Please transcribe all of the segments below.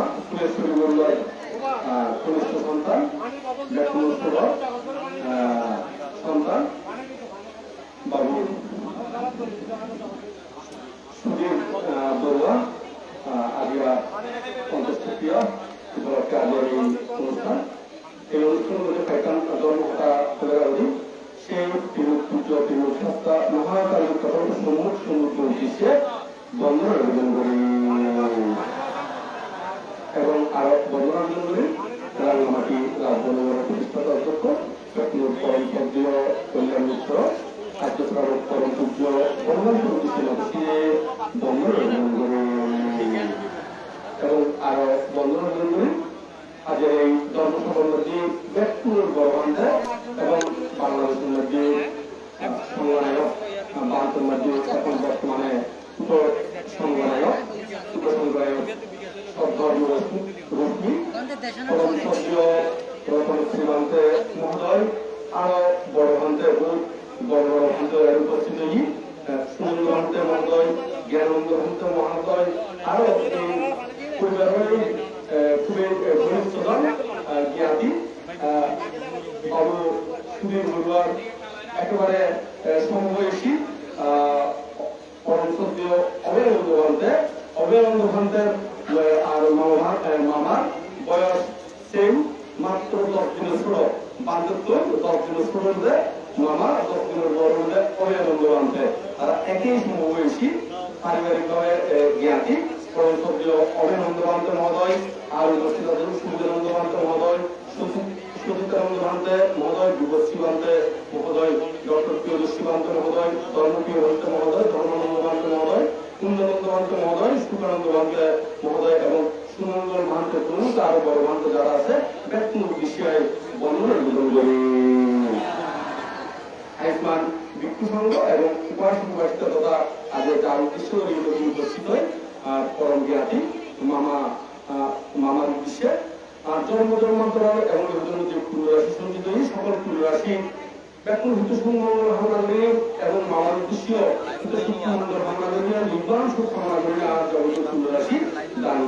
ডিমা ফুলেশ্বরী বড়ুয়ার কনিষ্ঠ সন্তান সন্তান বাবু সুদীপ বড়ুয়া আদিরা অন্তঃস্থিতীয় এবং আরও বন্ধন আয়োজন করি রাঙ্গামাটি রাজবনের প্রতিষ্ঠাতা অধ্যক্ষ পরম পদ্মীয় কল্যাণ মিত্র খাদ্যপ্রাণ পরম পূজ্য বন্ধন প্রতিষ্ঠান অফিসে বন্ধন আয়োজন করি এবং আরও বন্ধন আয়োজন করি আজের এই ধর্মসভার মধ্যে ব্যক্তির গর্বান্ধে এবং বাংলাদেশের মধ্যে সংগ্রানায়ক ভারতের মধ্যে এখন বর্তমানে উপ সংগ্রানায়ক শ্রীমন্তে মহোদয় আরও বড় ভান্তে বড় বড় ভান্তে উপস্থিত হই সুনীল মহোদয় জ্ঞানন্দ ভান্তে মহোদয় আরও পরিবারের খুবই ঘনিষ্ঠজন জ্ঞাতি বাবু সুধীর বড়ুয়ার একেবারে সমবয়সী পরম সদ্য অভয়ানন্দ ভান্তে অভয়ানন্দ ভান্তের আর মামা মামার বয়স সেম মাত্র দশ দিনের ছোট বান্ধব দশ দিনের মধ্যে মামা দশ দিনের বড় মধ্যে অভয়ানন্দ ভান্তে তারা একই সমবয়সী পারিবারিকভাবে জ্ঞাতি সদ্য ভান্ত মহোদয় আর উপস্থিত আছেন সূর্যানন্দ ভান্ত মহোদয় সুচিতানন্দ ভান্তে মহোদয় যুবশ্রী ভান্তে মহোদয় ডক্টর প্রিয়দর্শী ভান্ত মহোদয় ধর্মপ্রিয় ভান্ত মহোদয় ধর্মানন্দ ভান্ত মহোদয় কুঞ্জানন্দ ভান্ত মহোদয় সুখানন্দ ভান্তে মহোদয় এবং সুমঙ্গল ভান্ত প্রমুখ আরও বড় ভান্ত যারা আছে ব্যক্তি বিষয়ে বর্ণনা নিবেদন করি আয়ুষ্মান ভিক্ষু সংঘ এবং উপাসিত তথা আজকে যার উদ্দেশ্য উপস্থিত হয় পরম জ্ঞাতি মামা মামার উদ্দেশ্যে আর জন্ম জন্মান্তর এবং জন্য যে ফুল রাশি সঞ্চিত সকল ফুল রাশি ব্যাকুল হিত ভাবনা করি এবং মামার উদ্দেশ্য হিত সুমঙ্গল ভাবনা করি আর নির্বাণ সুখ কামনা করি আর জগত ফুল রাশি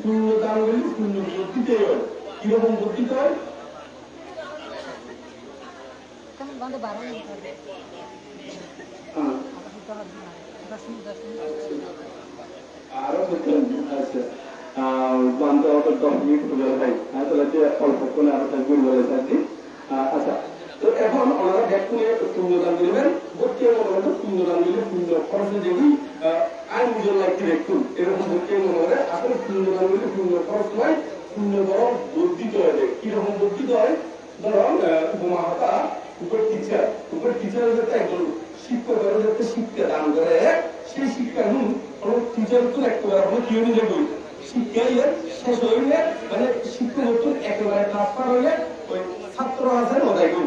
করলে পুণ্য বর্তিতে হয় কীরকম বর্তিত হয় হ্যাঁ। আরও আচ্ছা। বান্ধব দশ মিনিট ভাই। তাহলে অল্পক্ষণে আরও থাকবেন বলে থাকছি আচ্ছা। তো এখন ওনারা ব্যক্তি পুণ্যদান দিবেন বর্তী মনে পুণ্যদান দিলে পুণ্য খরচে যেগুলি আইন নিজের লাগতে দেখুন, এরকম বর্তী মনে করে আসলে পুণ্যদান দিলে পুণ্য খরচ নয় পুণ্য বরং বর্ধিত হয়ে কীরকম বর্ধিত হয়? ধরুন উপমা হতা উপর টিচার উপর টিচার যাতে একজন শিক্ষকের যাতে শিক্ষা দান করে, সেই শিক্ষা নুন কোনো টিচার তো একেবারে আমরা কি ইয়ে শেষ হইলে মানে শিক্ষা নতুন একেবারে ট্রান্সফার হইলে ওই ছাত্র আছে ওটাই গুণ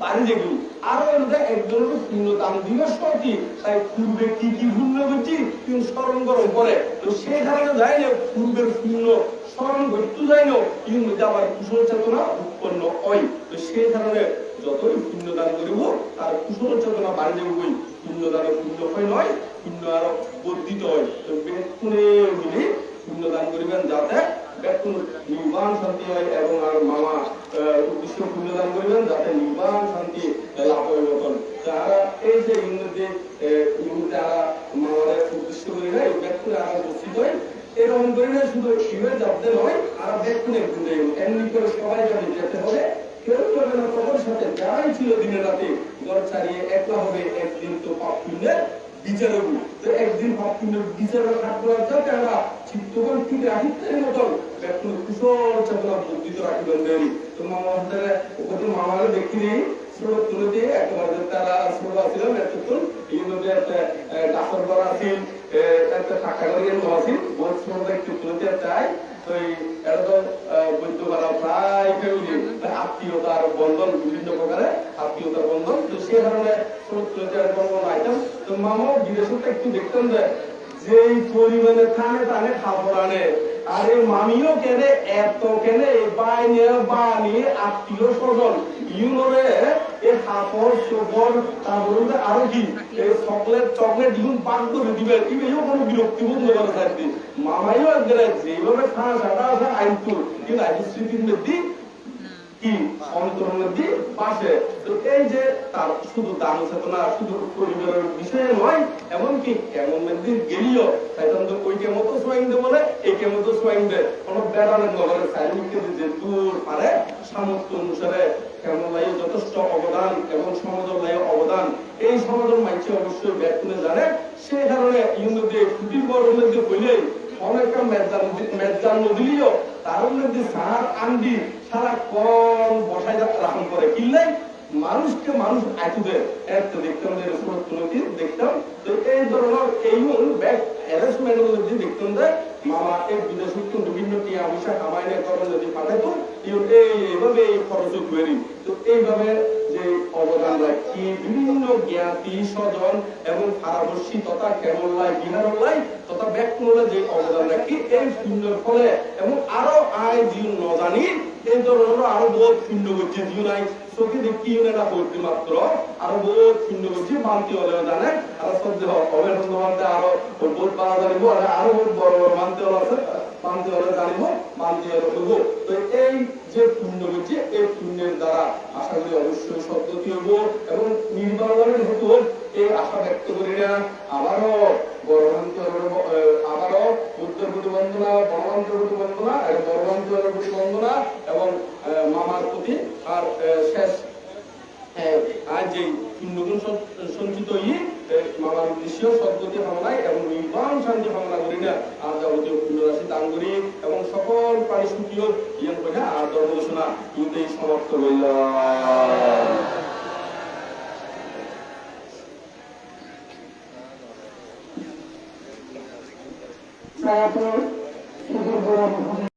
বাড়ি যেগুলো আরও এলাকা একজনের পূর্ণ দান দিবস কি তাই পূর্বে কি কি ভুল করছি কিন্তু স্মরণ গরম করে তো সে কারণে যায় যে পূর্বের পূর্ণ স্মরণ ঘটতে যায় না ইউর মধ্যে আবার কুশল চেতনা উৎপন্ন হয়। তো সেই কারণে যতই পুণ্য দান করিব, তার কুশল চেতনা বাড়ি যাবই পুণ্য দানে পুণ্য হয় নয় পুণ্য আরও বর্ধিত হয়। তো বেকুনে মিলি পুণ্য দান করিবেন যাতে বেকুন নির্বাণ শান্তি হয় এবং আর মামা উদ্দেশ্য পুণ্য দান করিবেন যাতে নির্বাণ শান্তি লাভ হয় মতন তারা এই যে ইংরেজি আরা মামাদের উদ্দেশ্য করি না বেকুনে আরা উপস্থিত হয়। এরকম করে না শুধু শিবের যাতে নয়, আর বেকুনে ঘুরে এমনি করে সবাই যাবে যেতে হবে। কেউ করবে না তোমার সাথে যারাই ছিল দিনে রাতে ঘর ছাড়িয়ে একলা হবে, একদিন তো পাপ পুণ্যের বিচার হব তো একদিন পাপ পুণ্যের বিচার থাকব যাতে আমরা চিত্তগণ ঠিক রাখিতের মতন ব্যক্তি চেতনা মামারে দেখি নেই আত্মীয়তার বন্ধন বিভিন্ন প্রকারের আত্মীয়তার বন্ধন, তো সে কারণে স্রোত তুলতে এরকম আইটেম তো মামা বিদেশটা একটু দেখতেন যে, যেই পরিমাণে টানে টানে খাবার আনে। আরে মামিও কেনে, এত কেনে বাইনে বানি আত্মীয় স্বজন। ইউনোরে এ কাপড় চোপড় তারপরে আরও কি? এই চকলেট চকলেট ইউন পাক করে দিবে। ইবেও কোনো বিরক্তি বোধ হবে থাকতে মামাইও একবারে যেভাবে খাওয়া সাদা আছে আইনতু কিন্তু আইন স্মৃতির মধ্যে কি? অন্তরের দিয়ে পাশে। তো এই যে তার শুধু দান চেতনা শুধু পরিবারের বিষয়ে নয়, এমনকি কেমন দিন গেলিও শয়তান তো ওই কেমন তো সোয়াইং দে বলে এই কেমন তো সোয়াইং দে। কোনো বেড়ানের নগরে সাইনিককে যে দূর পারে সামর্থ্য অনুসারে কেমন লাই যথেষ্ট অবদান এবং সমাজের লাই অবদান। এই সমাজের মাইছে অবশ্যই ব্যাকুনে জানে। সেই কারণে ইউনিতে ছুটির বড় মধ্যে বললেই অনেকটা মেজান মেজান তার মধ্যে সার আন্ডি সারা কম বসায় রাখুন করে। কিনলেই মানুষকে মানুষ আইতুদের একটা দেখতাম যে দেখতাম। তো এই ধরনের এই ব্যাক মধ্যে দেখতাম যে মামা এই বিদেশ উত্তম বিভিন্ন টিয়া পয়সা আমায় পাঠাইতো এইভাবে এই খরচ করি তো এইভাবে যে অবদান রাখি বিভিন্ন জ্ঞাতি স্বজন এবং পারাবর্ষী তথা কেমন লাই তথা ব্যাকুলে যে অবদান রাখি এই শূন্যের ফলে এবং আরও আয় ন জানি। এই ধরনের আরও বহুত শূন্য করছে জীব নাই। চোখে দেখি না বলতে মাত্র। আরও বহুত শূন্য করছে মানতে হলেও জানে। আর হবে মানতে আরও বহুত পারা জানিব। আর বড় বড় মানতে হলে আছে। মানতে হলে জানিব মানতে হলে করব তো এই যে পুণ্য করছে এই পুণ্যের দ্বারা আশা করি অবশ্যই সদ্গতি হব এবং নির্বাচনের হেতু এই আশা ব্যক্ত করি না। আবারও বন্দনা এবং আহ, মামার প্রতি আর শেষ আজ যে সঞ্চিত ই আহ, উদ্দেশ্য সদ্গতি হামলায় এবং নির্বাণ শান্তি হামলা করি না। আর যাবতীয় পুণ্যরাশি দান করি এবং সকল প্রাণী সুখীয় ইয়ান করে আর ধর্ম ঘোষণা ইউতেই সমাপ্ত করলাম Thank সুদূর